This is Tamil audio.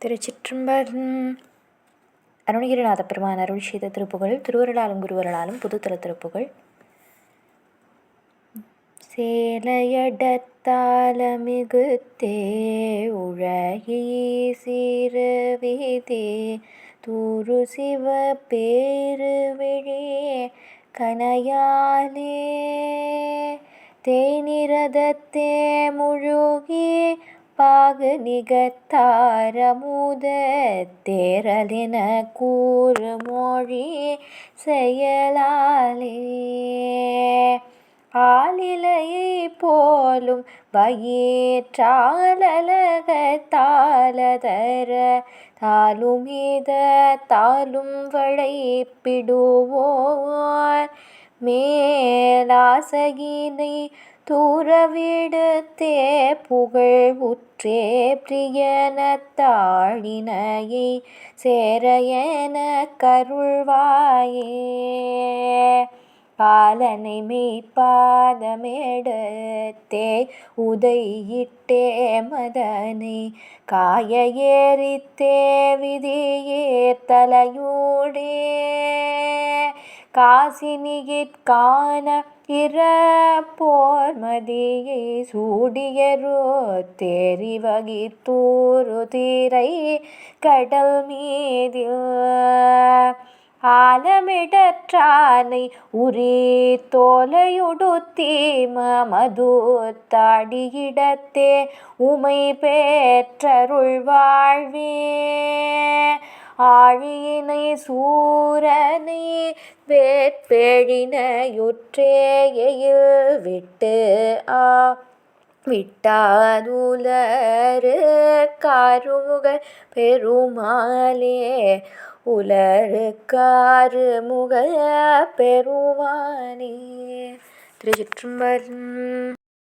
திருச்சிற்றம்பலம். அருணகிரிநாத பெருமான் அருள் செய்த திருப்புகழ் திருவருளாலும் குருவருளாலும் புதுத்தல திருப்புகழ். சேலையடத்தாலமிகுத்தே உழகி சிறுவிதே தூரு சிவ பேருவிழே கனையாலே தேனிரதத்தே முழுகி பாகு நிகத்தாரமுத தேரலின கூறு மொழி செயலாலே. ஆளிலையை போலும் வயிற்றாலகத்தாலதர தாலும் இத தாலும் வளைப்பிடுவோர். மேலாசகினை தூரவிடுத்தே புகழ் உற்றே பிரியனத்தாழினையை சேர என கருள்வாயே. பாலனை மெய்ப்பாதமெடுத்தே உதையிட்டே மதனை காய ஏறித்தே விதியே தலையூடே. காசினியிற்கான இறப்போர் மதியை சூடியரோ தெரிவகித்தூரு தீரை கடல் மீதில் ஆலமிடற்றானை உரி தோலையுடுத்தி மமது தாடியிடத்தே உமை பெற்றருள் வாழ்வே ஆழியினை சூரனை வேட்பெழினையுற்றேயில் விட்டு ஆ விட்டாதுலரு காருமுக பெருமாளே உலரு காருமுக பெருமானே திருச்சிற்றம்பலம்